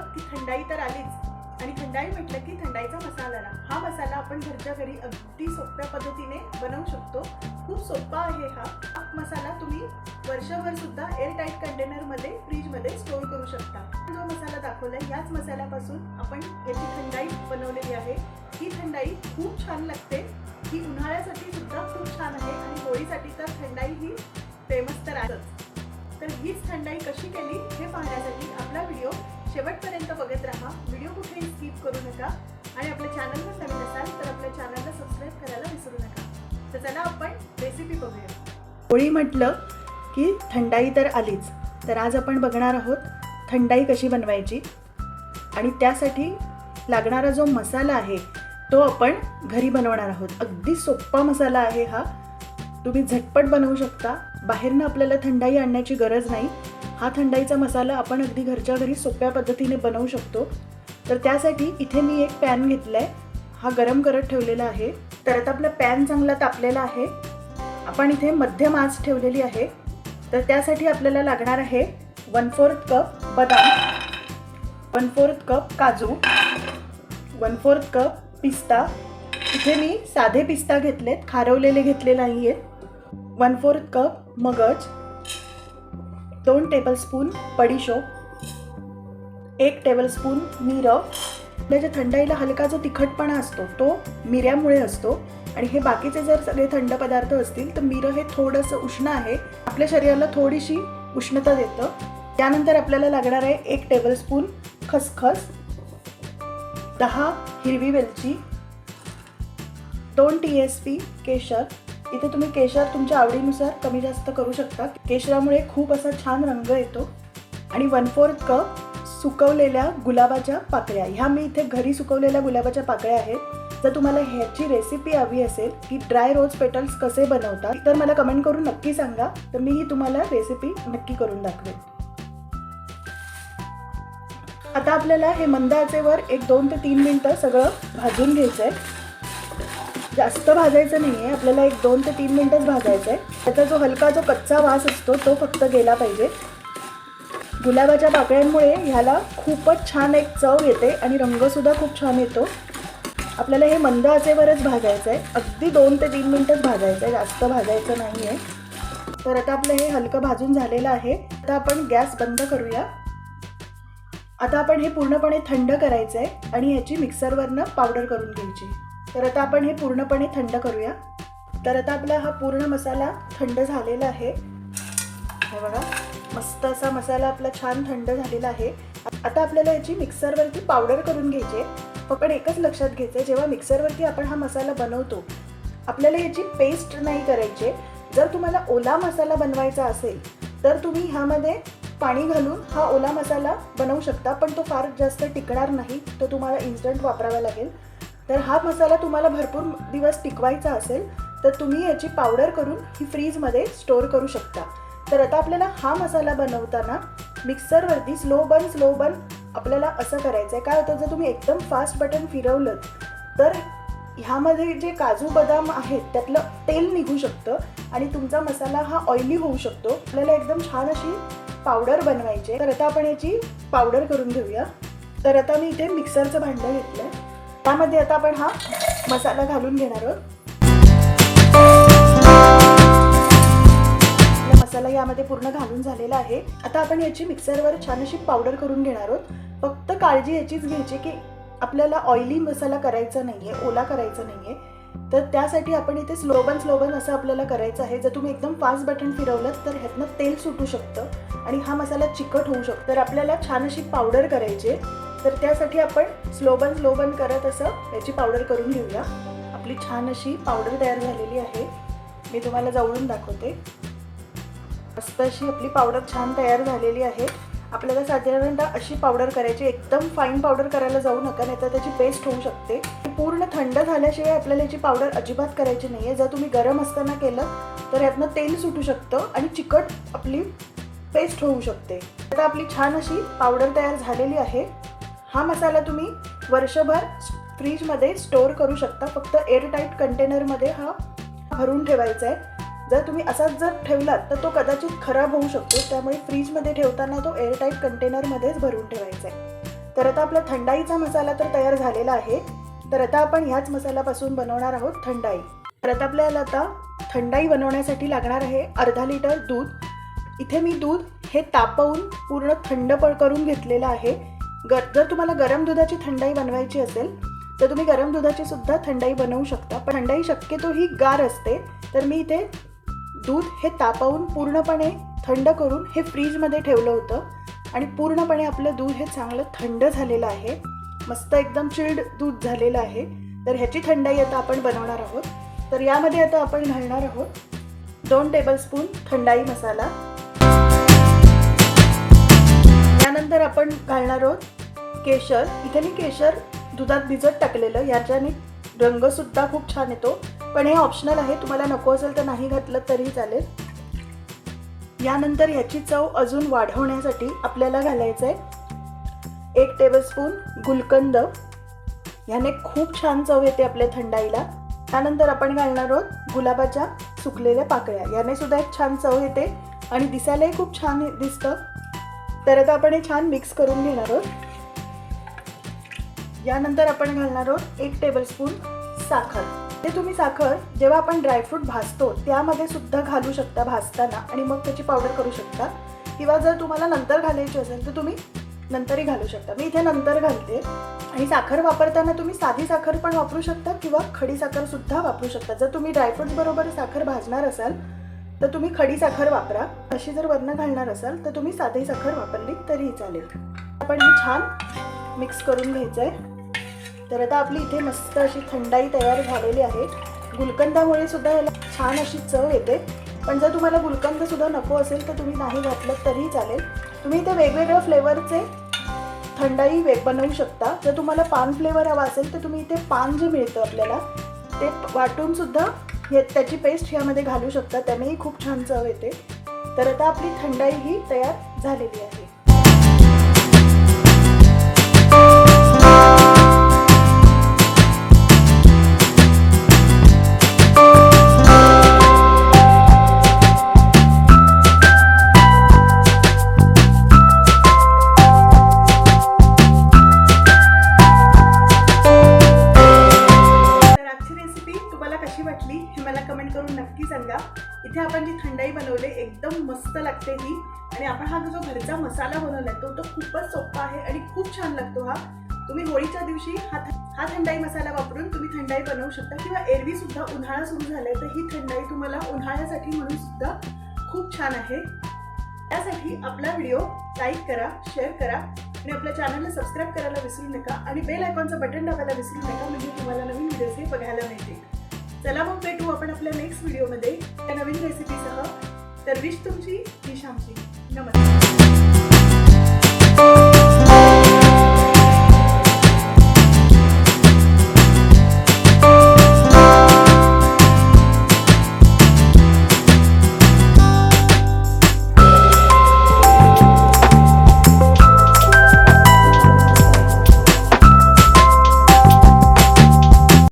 म्हटलं की थंडाई तर आलीच. आणि थंडाई म्हटलं की थंडाईचा मसाला हा मसाला आपण घरच्या घरी अगदी सोप्या पद्धतीने बनवू शकतो. खूप सोपा आहे हा. हा मसाला तुम्ही वर्षभर सुद्धा एअर टाईट कंटेनरमध्ये फ्रीजमध्ये स्टोअर करू शकता. जो मसाला दाखवलाय याच मसाल्यापासून आपण याची थंडाई बनवलेली आहे. ही थंडाई खूप छान लागते. ही उन्हाळ्यासाठी सुद्धा खूप छान आहे आणि होळीसाठी तर थंडाई ही फेमस तर आहेच. तर हीच थंडाई कशी केली हे पाहण्यासाठी आपला व्हिडिओ शेवटपर्यंत बघत राहा. व्हिडिओ कुठेही स्किप करू नका. आणि आपल्या चॅनलवर नवीन असाल तर आपल्या चॅनलला सबस्क्राईब करायला विसरू नका. तर चला आपण रेसिपी बघूया. होळी म्हटलं की थंडाई तर आलीच. तर आज आपण बघणार आहोत थंडाई कशी बनवायची. आणि त्यासाठी लागणारा जो मसाला आहे तो आपण घरी बनवणार आहोत. अगदी सोप्पा मसाला आहे हा. तुम्ही झटपट बनवू शकता. बाहेरनं आपल्याला थंडाई आणण्याची गरज नाही. हा थंडाईचा मसाला आपण अगदी घरच्या घरी सोप्या पद्धतीने बनवू शकतो. तर त्यासाठी इथे मी एक पॅन घेतला आहे हा गरम करत ठेवलेला आहे. तर आता आपला पॅन चांगला तापलेला आहे. आपण इथे मध्यम आच ठेवलेली आहे. तर त्यासाठी आपल्याला लागणार आहे वन फोर्थ कप बदाम वन फोर्थ कप काजू वन फोर्थ कप पिस्ता. इथे मी साधे पिस्ता घेतलेत. खारवलेले घेतले नाही आहेत वन फोर्थ कप मगज दोन टेबलस्पून बडीशोप एक टेबलस्पून मिरं. त्याच्या थंडाईला हलका जो तिखटपणा असतो तो मिऱ्यामुळे असतो. आणि हे बाकीचे जर सगळे थंड पदार्थ असतील तर मिरं हे थोडंसं उष्ण आहे. आपल्या शरीराला थोडीशी उष्णता देतं. त्यानंतर आपल्याला लागणार आहे एक टेबलस्पून खसखस दहा हिरवी वेलची दोन टी एस पी केशर इथे तुम्ही केशर तुमच्या आवडीनुसार कमी जास्त करू शकता. केशरामुळे खूप असा छान रंग येतो. आणि वन फोर्थ कप सुकवलेल्या गुलाबाच्या पाकळ्या. ह्या मी इथे घरी सुकवलेल्या गुलाबाच्या पाकळ्या आहेत. जर तुम्हाला ह्याची रेसिपी हवी असेल की ड्राय रोज पेटल्स कसे बनवतात तर मला कमेंट करून नक्की सांगा. तर मी ही तुम्हाला रेसिपी नक्की करून दाखवेन. आता आपल्याला हे मंद आचेवर एक दोन ते तीन मिनटं सगळं भाजून घ्यायचं आहे जास्त भाजायचं नाही आहे आपल्याला एक दोन ते तीन मिनटंच भाजायचं आहे त्याचा जो हलका जो कच्चा वास असतो तो फक्त गेला पाहिजे. गुलाबाच्या पाकळ्यांमुळे ह्याला खूपच छान एक चव येते आणि रंगसुद्धा खूप छान येतो. आपल्याला हे मंद आचेवरच भाजायचं आहे अगदी दोन ते तीन मिनटंच भाजायचं आहे जास्त भाजायचं नाही आहे तर आता आपलं हे हलकं भाजून झालेलं आहे. आता आपण गॅस बंद करूया. आता आपण हे पूर्णपणे थंड करायचं आहे आणि ह्याची मिक्सरवरनं पावडर करून घ्यायची. तर आता आपण हे पूर्णपणे थंड करूया. तर आता आपला हा पूर्ण मसाला थंड झालेला आहे. हे बघा मस्त असा मसाला आपला छान थंड झालेला आहे. आता आपल्याला याची मिक्सरवरती पावडर करून घ्यायची आहे. पण एकच लक्षात घ्यायचं आहे जेव्हा मिक्सरवरती आपण हा मसाला बनवतो आपल्याला याची पेस्ट नाही करायची जर तुम्हाला ओला मसाला बनवायचा असेल तर तुम्ही ह्यामध्ये पाणी घालून हा ओला मसाला बनवू शकता पण तो फार जास्त टिकणार नाही तो तुम्हाला इन्स्टंट वापरावा लागेल. तर हा मसाला तुम्हाला भरपूर दिवस टिकवायचा असेल तर तुम्ही याची पावडर करून ही फ्रीजमध्ये स्टोअर करू शकता. तर आता आपल्याला हा मसाला बनवताना मिक्सरवरती स्लो बन स्लो बन आपल्याला असं करायचं आहे काय होतं जर तुम्ही एकदम फास्ट बटन फिरवलं तर ह्यामध्ये जे काजू बदाम आहेत त्यातलं तेल निघू शकतं आणि तुमचा मसाला हा ऑइली होऊ शकतो. आपल्याला एकदम छान अशी पावडर बनवायची तर आता आपण याची पावडर करून घेऊया. तर आता मी इथे मिक्सरचं भांडं घेतलं आहे त्यामध्ये आता आपण हा मसाला घालून घेणार आहोत. मसाला यामध्ये पूर्ण घालून झालेला आहे. आता आपण याची मिक्सरवर छान अशी पावडर करून घेणार आहोत. फक्त काळजी याचीच घ्यायची की आपल्याला ऑइली मसाला करायचा नाहीये ओला करायचा नाहीये. तर त्यासाठी आपण इथे स्लोबन स्लोबन असं आपल्याला करायचं आहे. जर तुम्ही एकदम फास्ट बटन फिरवलं तर ह्यातनं तेल सुटू शकतं आणि हा मसाला चिकट होऊ शकतो. तर आपल्याला छान अशी पावडर करायची तर त्यासाठी आपण स्लोबन स्लोबन करत असं याची पावडर करून घेऊया. आपली छान अशी पावडर तयार झालेली आहे. मी तुम्हाला जवळून दाखवते. मस्त अशी आपली पावडर छान तयार झालेली आहे. आपल्याला साधारणतः अशी पावडर करायची एकदम फाईन पावडर करायला जाऊ नका नाही तर त्याची पेस्ट होऊ शकते. पूर्ण थंड झाल्याशिवाय आपल्याला याची पावडर अजिबात करायची नाही आहे जर तुम्ही गरम असताना केलं तर यातनं तेल सुटू शकतं आणि चिकट आपली पेस्ट होऊ शकते. आता आपली छान अशी पावडर तयार झालेली आहे. हा मसाला तुम्ही वर्षभर फ्रीजमध्ये स्टोअर करू शकता. फक्त एअरटाईट कंटेनरमध्ये हा भरून ठेवायचा आहे. जर तुम्ही असाच जर ठेवलात तर तो कदाचित खराब होऊ शकतो. त्यामुळे फ्रीजमध्ये ठेवताना तो एअरटाईट कंटेनरमध्येच भरून ठेवायचा आहे. तर आता आपला थंडाईचा मसाला तर तयार झालेला आहे. तर आता आपण ह्याच मसाल्यापासून बनवणार आहोत थंडाई. तर आता आपल्याला आता थंडाई बनवण्यासाठी लागणार आहे अर्धा लिटर दूध. इथे मी दूध हे तापवून पूर्ण थंड प करून घेतलेलं आहे. गर जर तुम्हाला गरम दुधाची थंडाई बनवायची असेल तर तुम्ही गरम दुधाची सुद्धा थंडाई बनवू शकता. पण थंडाई शक्यतो ही गार असते. तर मी इथे दूध हे तापवून पूर्णपणे थंड करून हे फ्रीजमध्ये ठेवलं होतं. आणि पूर्णपणे आपलं दूध हे चांगलं थंड झालेलं आहे. मस्त एकदम चिल्ड दूध झालेलं आहे. तर ह्याची थंडाई आता आपण बनवणार आहोत. तर यामध्ये आता आपण घालणार आहोत दोन टेबलस्पून थंडाई मसाला. यानंतर आपण घालणार आहोत केशर इथे मी केशर दुधात भिजत टाकलेलं याच्याने रंगसुद्धा खूप छान येतो. पण हे ऑप्शनल आहे तुम्हाला नको असेल तर नाही घातलं तरी चालेल. यानंतर ह्याची चव अजून वाढवण्यासाठी आपल्याला घालायचं आहे एक टेबलस्पून गुलकंद. ह्याने खूप छान चव येते आपल्या थंडाईला. त्यानंतर आपण घालणार आहोत गुलाबाच्या सुकलेल्या पाकळ्या. याने सुद्धा एक छान चव येते आणि दिसायलाही खूप छान दिसतं. तर आता आपण हे छान मिक्स करून घेणार आहोत. यानंतर आपण घालणार आहोत एक टेबलस्पून साखर. ते तुम्ही साखर जेव्हा आपण ड्रायफ्रूट भाजतो त्यामध्ये सुद्धा घालू शकता भाजताना आणि मग त्याची पावडर करू शकता. किंवा जर तुम्हाला नंतर घालायची असेल तर तुम्ही नंतरही घालू शकता. मी इथे नंतर घालते. आणि साखर वापरताना तुम्ही साधी साखर पण वापरू शकता किंवा खडी साखर सुद्धा वापरू शकता. जर तुम्ही ड्रायफ्रूट बरोबर साखर भाजणार असाल तर तुम्ही खडी साखर वापरा. अशी जर वर्ण घालणार असाल तर तुम्ही साधी साखर वापरली तरीही चालेल. आपण हे छान मिक्स करून घ्यायचं आहे तर आता आपली इथे मस्त अशी थंडाई तयार झालेली आहे. गुलकंदामुळे सुद्धा याला छान अशी चव येते. पण जर तुम्हाला गुलकंद सुद्धा नको असेल तर तुम्ही नाही घातलं तरीही चालेल. तुम्ही इथे वेगवेगळ्या फ्लेवरचे थंडाई वे बनवू शकता. जर तुम्हाला पान फ्लेवर हवा असेल तर तुम्ही इथे पान जे मिळतं आपल्याला ते वाटून सुद्धा हे त्याची पेस्ट ह्यामध्ये घालू शकता. त्यानेही खूप छान चव येते. तर आता आपली थंडाई ही तयार झालेली आहे. मस्त लागते ही. आणि आपण हा जो घरचा मसाला बनवलाय तो तो खूपच सोपा आहे आणि खूप छान लागतो हा. तुम्ही होळीच्या दिवशी हा हा थंडाई मसाला वापरून तुम्ही थंडाई बनवू शकता किंवा एरवी सुद्धा उन्हाळा सुरू झालाय तर ही थंडाई तुम्हाला उन्हाळ्यासाठी म्हणून सुद्धा खूप छान आहे. त्यासाठी आपला व्हिडिओ लाईक करा शेअर करा आणि आपल्या चॅनलला सबस्क्राईब करायला विसरू नका आणि बेल आयकॉनचं बटन दाबायला विसरू नका म्हणजे तुम्हाला नवीन व्हिडिओज हे बघायला मिळतील. चला मग भेटू आपण आपल्या नेक्स्ट व्हिडिओमध्ये त्या नवीन रेसिपीसह तर विश तुमची मी नमस्कार.